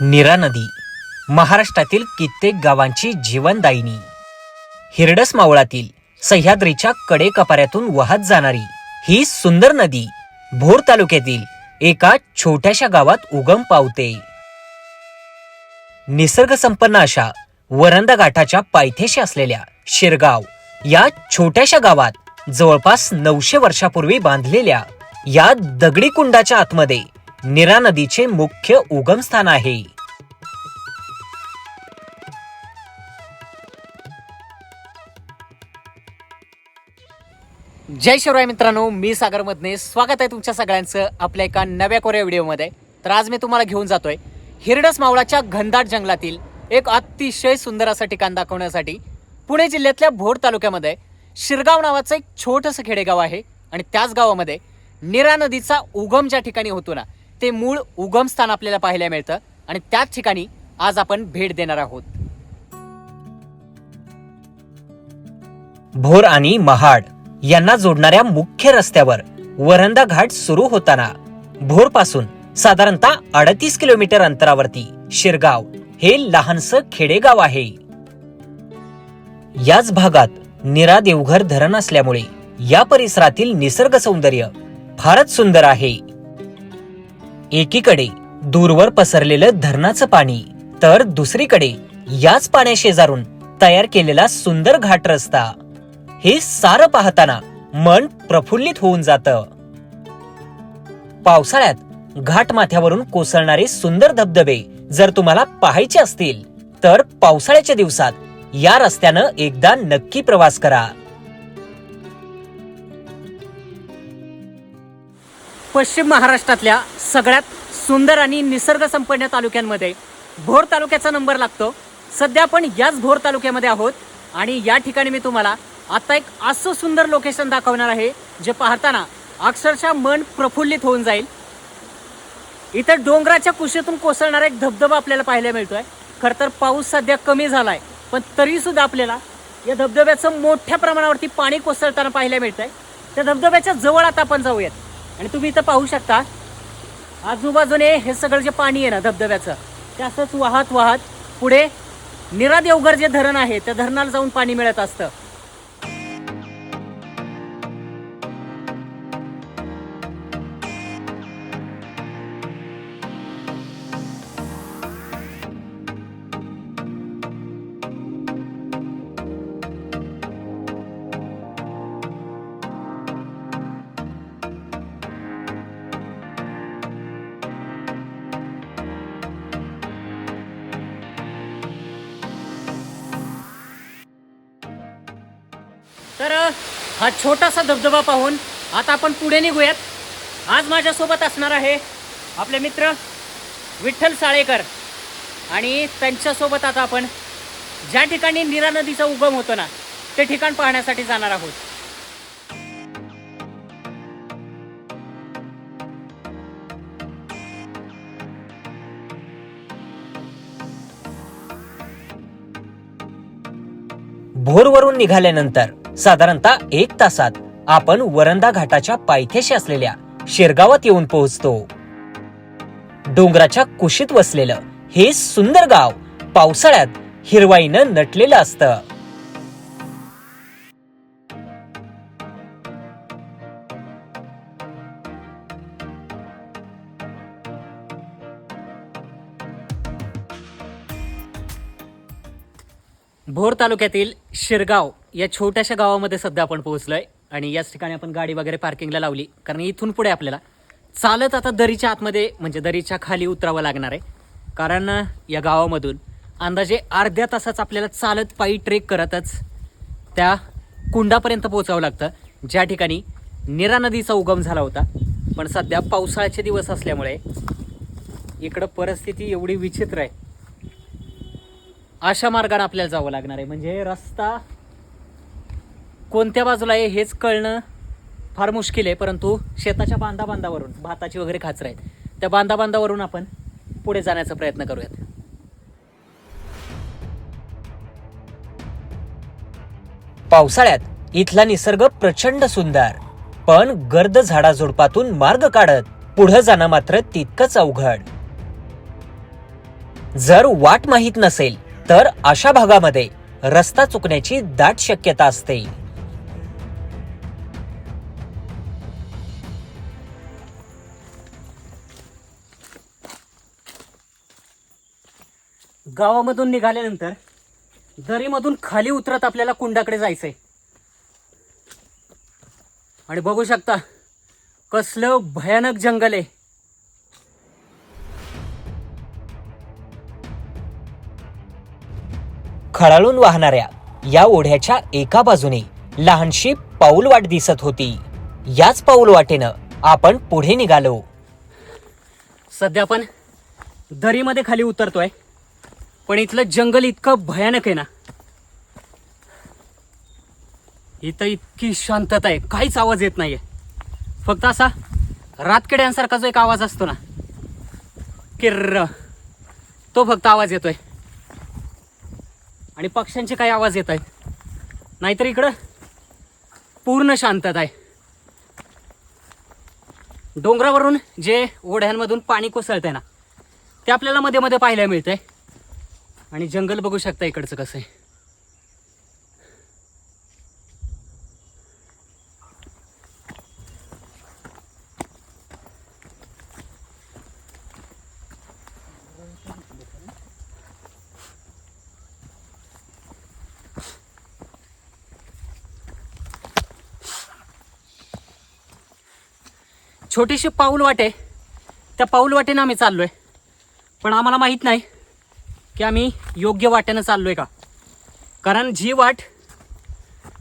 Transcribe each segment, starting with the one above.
नीरा नदी महाराष्ट्रातील कित्येक गावांची जीवनदायिनी. हिरडस मावळातील सह्याद्रीच्या कडेकपाऱ्यातून वाहत जाणारी ही सुंदर नदी भोर तालुक्यातील एका छोट्याशा गावात उगम पावते. निसर्गसंपन्न अशा वरंदा घाटाच्या पायथ्याशी असलेल्या शिरगाव या छोट्याशा गावात जवळपास नऊशे वर्षापूर्वी बांधलेल्या या दगडी कुंडाच्या आतमध्ये निरा नदीचे मुख्य उगमस्थान आहे. जय शिवराय मित्रांनो मी सागर मधने. स्वागत आहे तुमच्या सगळ्यांचं आपल्या एका नव्या कोऱ्या व्हिडिओमध्ये. तर आज मी तुम्हाला घेऊन जातोय हिरडस मावळाच्या घनदाट जंगलातील एक अतिशय सुंदर असं ठिकाण दाखवण्यासाठी पुणे जिल्ह्यातल्या भोर तालुक्यामध्ये शिरगाव नावाचं एक छोटंसं खेडेगाव आहे. आणि त्याच गावामध्ये निरा नदीचा उगम ज्या ठिकाणी होतो ना ते मूळ उगम स्थान आपल्याला पाहायला मिळतं आणि त्याच ठिकाणी आज आपण भेट देणार आहोत. भोर आणि महाड यांना जोडणाऱ्या मुख्य रस्त्यावर वरंदा घाट सुरू होताना. भोरपासून साधारणतः अडतीस किलोमीटर अंतरावरती शिरगाव हे लहानस खेडेगाव आहे. याच भागात निरा देवघर धरण असल्यामुळे या परिसरातील निसर्ग सौंदर्य फारच सुंदर आहे. एकीकडे दूरवर पसरलेलं धरणाचं पाणी तर दुसरीकडे याच पाण्याशेजारून तयार केलेला सुंदर घाट रस्ता. हे सारं पाहताना मन प्रफुल्लित होऊन जात. पावसाळ्यात घाट माथ्यावरून कोसळणारे सुंदर धबधबे जर तुम्हाला पाहायचे असतील तर पावसाळ्याच्या दिवसात या रस्त्यानं एकदा नक्की प्रवास करा. पश्चिम महाराष्ट्रातल्या सगळ्यात सुंदर आणि निसर्ग संपन्न तालुक्यांमध्ये भोर तालुक्याचा नंबर लागतो. सध्या आपण याच भोर तालुक्यामध्ये आहोत आणि या ठिकाणी मी तुम्हाला आता एक असं सुंदर लोकेशन दाखवणार आहे जे पाहताना अक्षरशः मन प्रफुल्लित होऊन जाईल. इथं डोंगराच्या कुशीतून कोसळणारा एक धबधबा आपल्याला पाहायला मिळतोय. खरं तर पाऊस सध्या कमी झालाय पण तरी सुद्धा आपल्याला या धबधब्याचं मोठ्या प्रमाणावरती पाणी कोसळताना पाहायला मिळतंय. त्या धबधब्याच्या जवळ आता आपण जाऊयात. आणि तुम्ही इथं पाहू शकता आजूबाजूने हे सगळं जे पाणी आहे ना धबधब्याचं ते असंच वाहत वाहत पुढे निरा देवघर जे धरण आहे त्या धरणाला जाऊन पाणी मिळत असतं. तर हा छोटासा धबधबा पाहून आता आपण पुढे निघूयात. आज माझ्यासोबत असणार आहे आपले मित्र विठ्ठल साळेकर. आणि त्यांच्यासोबत आता आपण ज्या ठिकाणी नीरा नदीचा उगम होतो ना ते ठिकाण पाहण्यासाठी जाणार आहोत. भोरवरून निघाल्यानंतर साधारणतः एक तासात आपण वरंदा घाटाच्या पायथ्याशी असलेल्या शेरगावात येऊन पोहोचतो. डोंगराच्या कुशीत वसलेलं हे सुंदर गाव पावसाळ्यात हिरवाईनं नटलेलं असतं. भोर तालुक्यातील शिरगाव या छोट्याशा गावामध्ये सध्या आपण पोहोचलो आहे आणि याच ठिकाणी आपण गाडी वगैरे पार्किंगला लावली. कारण इथून पुढे आपल्याला चालत आता दरीच्या आतमध्ये म्हणजे दरीच्या खाली उतरावं लागणार आहे. कारण या गावामधून अंदाजे अर्ध्या तासाच आपल्याला चालत पायी ट्रेक करतच त्या कुंडापर्यंत पोहोचावं लागतं. ज्या ठिकाणी निरा नदीचा उगम झाला होता. पण सध्या पावसाळ्याचे दिवस असल्यामुळे इकडं परिस्थिती एवढी विचित्र आहे. अशा मार्गाने आपल्याला जावं लागणार आहे. म्हणजे रस्ता कोणत्या बाजूला आहे हेच कळणं फार मुश्किल आहे परंतु शेताच्या बांधा बांधावरून भाताची वगैरे खाचरं आहेत. त्या बांधा बांधावरून आपण पुढे जाण्याचा प्रयत्न करूयात. पावसाळ्यात इथला निसर्ग प्रचंड सुंदर पण गर्द झाडाझुडपातून मार्ग काढत पुढं जाणं मात्र तितकंच अवघड. जर वाट माहीत नसेल तर अशा भागामध्ये रस्ता चुकण्याची दाट शक्यता असते. गावामधून निघाल्यानंतर दरीमधून खाली उतरत आपल्याला कुंडाकडे जायचंय. आणि बघू शकता कसलं भयानक जंगल आहे. खळाळून वाहणाऱ्या या ओढ्याच्या एका बाजूने लहानशी पाऊलवाट दिसत होती. याच पाऊलवाटेनं आपण पुढे निघालो. सध्या आपण दरीमध्ये खाली उतरतोय. पण इथलं जंगल इतकं भयानक आहे ना. इथं इतकी शांतता आहे काहीच आवाज येत नाहीये. फक्त असा रातकिड्यांसारखा जो एक आवाज असतो ना किर्र तो फक्त आवाज येतोय. आणि पक्ष्यांचे काही आवाज येत आहेत. नाहीतर इकडं पूर्ण शांतता आहे. डोंगरावरून जे ओढ्यांमधून पाणी कोसळतंय ना ते आपल्याला मध्ये मध्ये पाहायला मिळतंय. आणि जंगल बघू शकता इकडचं कसं आहे. छोटीशी पाऊल वाटे. त्या पाऊल वाटेनं आम्ही चाललोय. पण आम्हाला माहीत नाही. की आम्ही योग्य वाटेनं आहे का? कारण जी वाट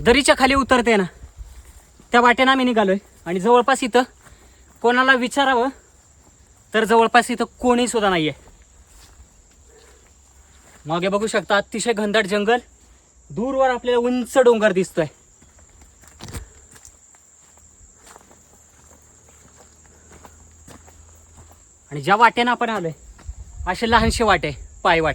दरीच्या खाली उतरते ना त्या वाटेनं आम्ही निघालो आहे आणि जवळपास इथं कोणाला विचारावं तर जवळपास इथं कोणी सुद्धा नाही आहे मागे बघू शकता अतिशय घनदाट जंगल. दूरवर आपल्याला उंच डोंगर दिसतोय. आणि ज्या वाटेनं आपण आलोय असे लहानशे वाटे. पायवाट.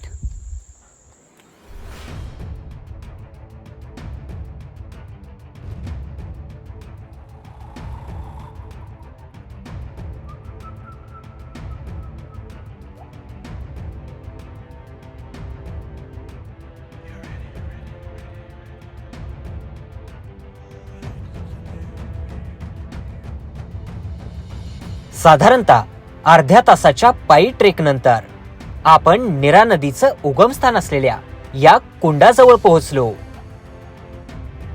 साधारणतः अर्ध्या तासाच्या पायी ट्रेक नंतर आपण निरा नदीचं उगमस्थान असलेल्या या कुंडाजवळ पोहोचलो.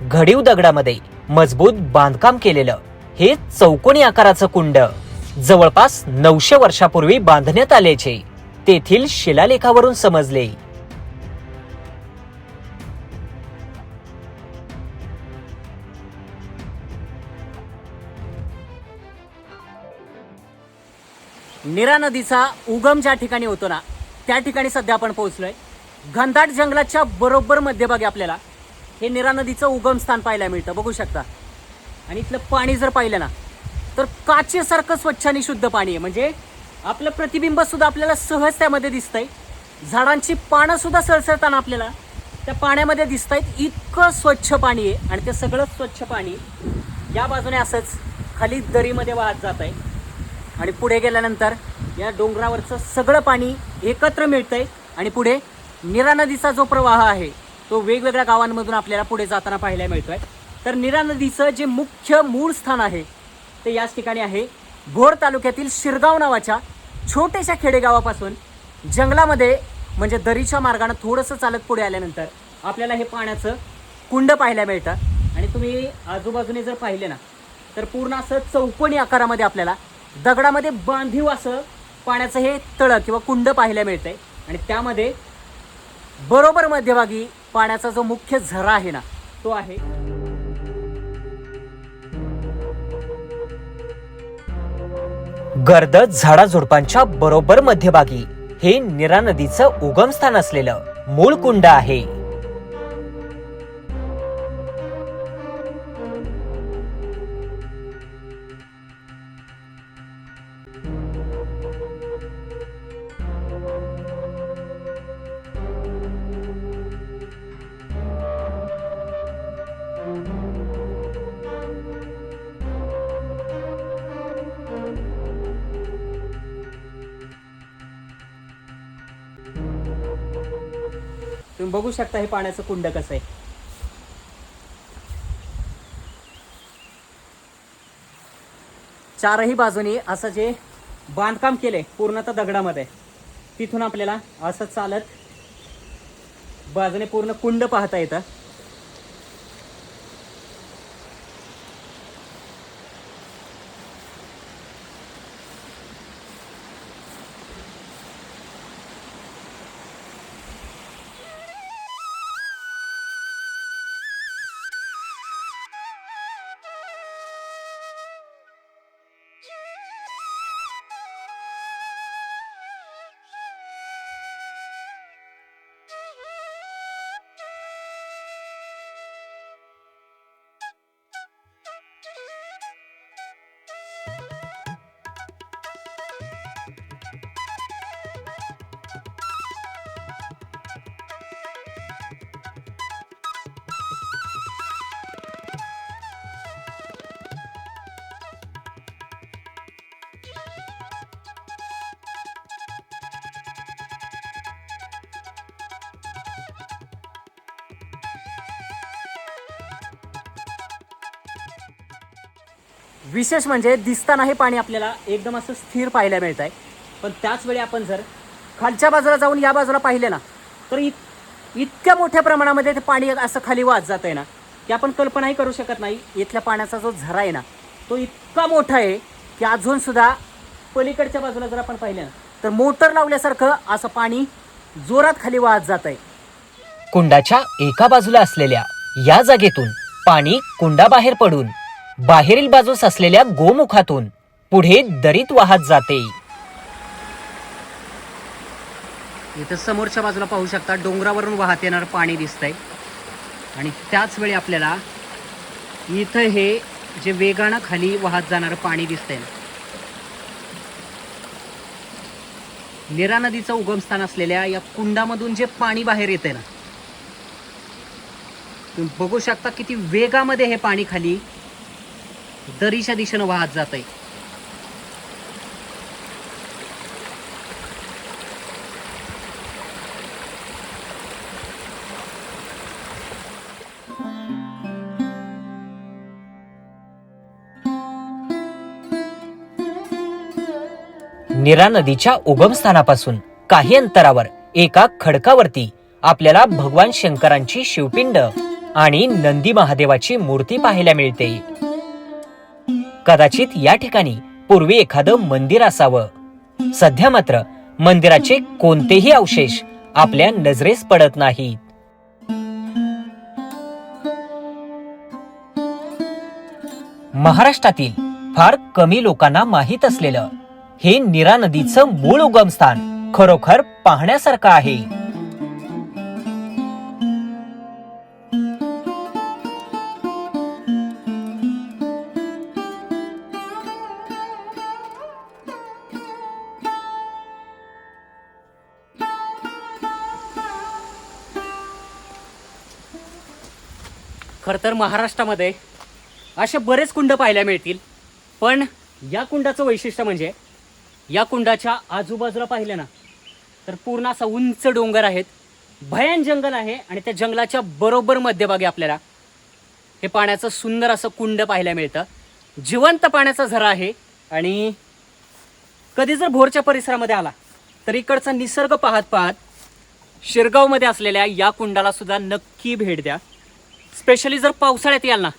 घडीव दगडामध्ये मजबूत बांधकाम केलेलं हे चौकोनी आकाराचं कुंड जवळपास नऊशे वर्षापूर्वी बांधण्यात आल्याचे तेथील शिलालेखावरून समजले. निरा नदीचा उगम ज्या ठिकाणी होतो ना त्या ठिकाणी सध्या आपण पोहोचलो आहे घनदाट जंगलाच्या बरोबर मध्यभागी आपल्याला हे निरा नदीचं उगम स्थान पाहायला मिळतं. बघू शकता. आणि इथलं पाणी जर पाहिलं ना तर काचेसारखं स्वच्छ आणि शुद्ध पाणी आहे. म्हणजे आपलं प्रतिबिंबसुद्धा आपल्याला सहज त्यामध्ये दिसतंय. झाडांची पानंसुद्धा सळसळताना आपल्याला त्या पाण्यामध्ये दिसत आहेत इतकं स्वच्छ पाणी आहे आणि ते सगळं स्वच्छ पाणी या बाजूने असंच खाली दरीमध्ये वाहत जात आहे आणि पुढे गेल्यानंतर या डोंगरावरचं सगळं पाणी एकत्र मिळतंय. आणि पुढे निरा नदीचा जो प्रवाह आहे तो वेगवेगळ्या गावांमधून आपल्याला पुढे जाताना पाहायला मिळतोय. तर निरा नदीचं जे मुख्य मूळ स्थान आहे ते याच ठिकाणी आहे. भोर तालुक्यातील शिरगाव नावाच्या छोट्याशा खेडेगावापासून जंगलामध्ये म्हणजे दरीच्या मार्गानं थोडंसं चालत पुढे आल्यानंतर आपल्याला हे पाण्याचं कुंड पाहायला मिळतं. आणि तुम्ही आजूबाजूने जर पाहिले ना तर पूर्ण असं चौकोनी आकारामध्ये आपल्याला दगडामध्ये बांधीव असं पाण्याचं हे तळं किंवा कुंड पाहायला मिळतं आहे आणि त्यामध्ये बरोबर मध्यभागी पाण्याचा जो मुख्य झरा आहे ना तो आहे. गर्द झाडाझुडपांच्या बरोबर मध्यभागी हे निरा नदीचं उगमस्थान असलेलं मूळ कुंड आहे. तुम्ही बघू शकता हे पाण्याचं कुंड कसं आहे. चारही बाजूनी असं जे बांधकाम केलंय पूर्णतः दगडामध्ये. तिथून आपल्याला असं चालत बाजूने पूर्ण कुंड पाहता येतं. विशेष म्हणजे दिसताना हे पाणी आपल्याला एकदम असं स्थिर पाहायला मिळत आहे पण त्याच वेळी आपण जर खालच्या बाजूला जाऊन या बाजूला पाहिले ना तर इत इतक्या मोठ्या प्रमाणामध्ये ते पाणी असं खाली वाहत जात आहे ना की आपण कल्पनाही करू शकत नाही इथल्या पाण्याचा जो झरा आहे ना तो इतका मोठा आहे की अजूनसुद्धा पलीकडच्या बाजूला जर आपण पाहिलं ना तर मोटर लावल्यासारखं असं पाणी जोरात खाली वाहत जात आहे कुंडाच्या एका बाजूला असलेल्या या जागेतून पाणी कुंडाबाहेर पडून बाहेरील बाजूस असलेल्या गोमुखातून पुढे दरीत वाहत जाते. इथं समोरच्या बाजूला पाहू शकता डोंगरावरून वाहत येणार पाणी दिसतंय. आणि त्याच वेळी आपल्याला इथं हे जे वेगानं खाली वाहत जाणारं पाणी दिसतंय. निरा नदीचं उगमस्थान असलेल्या या कुंडामधून जे पाणी बाहेर येतंय ना तुम्ही बघू शकता किती वेगामध्ये हे पाणी खाली दरीच्या दिशेनं वाहत जात आहे निरा नदीच्या उगमस्थानापासून काही अंतरावर एका खडकावरती आपल्याला भगवान शंकरांची शिवपिंड आणि नंदी महादेवाची मूर्ती पाहायला मिळते. कदाचित या ठिकाणी पूर्वी एखादं मंदिर असावं. सध्या मात्र मंदिराचे कोणतेही अवशेष आपल्या नजरेस पडत नाहीत. महाराष्ट्रातील फार कमी लोकांना माहीत असलेलं हे नीरा नदीचं मूळ उगमस्थान खरोखर पाहण्यासारखं आहे. खरं तर महाराष्ट्रामध्ये असे बरेच कुंड पाहायला मिळतील. पण या कुंडाचं वैशिष्ट्य म्हणजे या कुंडाच्या आजूबाजूला पाहिलं ना तर पूर्ण असा उंच डोंगर आहेत. भयान जंगल आहे आणि त्या जंगलाच्या बरोबर मध्यभागी आपल्याला हे पाण्याचं सुंदर असं कुंड पाहायला मिळतं. जिवंत पाण्याचा झरा आहे आणि कधी जर भोरच्या परिसरामध्ये आला तर इकडचा निसर्ग पाहत पाहत शिरगावमध्ये असलेल्या या कुंडाला सुद्धा नक्की भेट द्या. स्पेशली जर पावसाळ्यात याल ना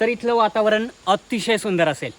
तर इथलं वातावरण अतिशय सुंदर असेल.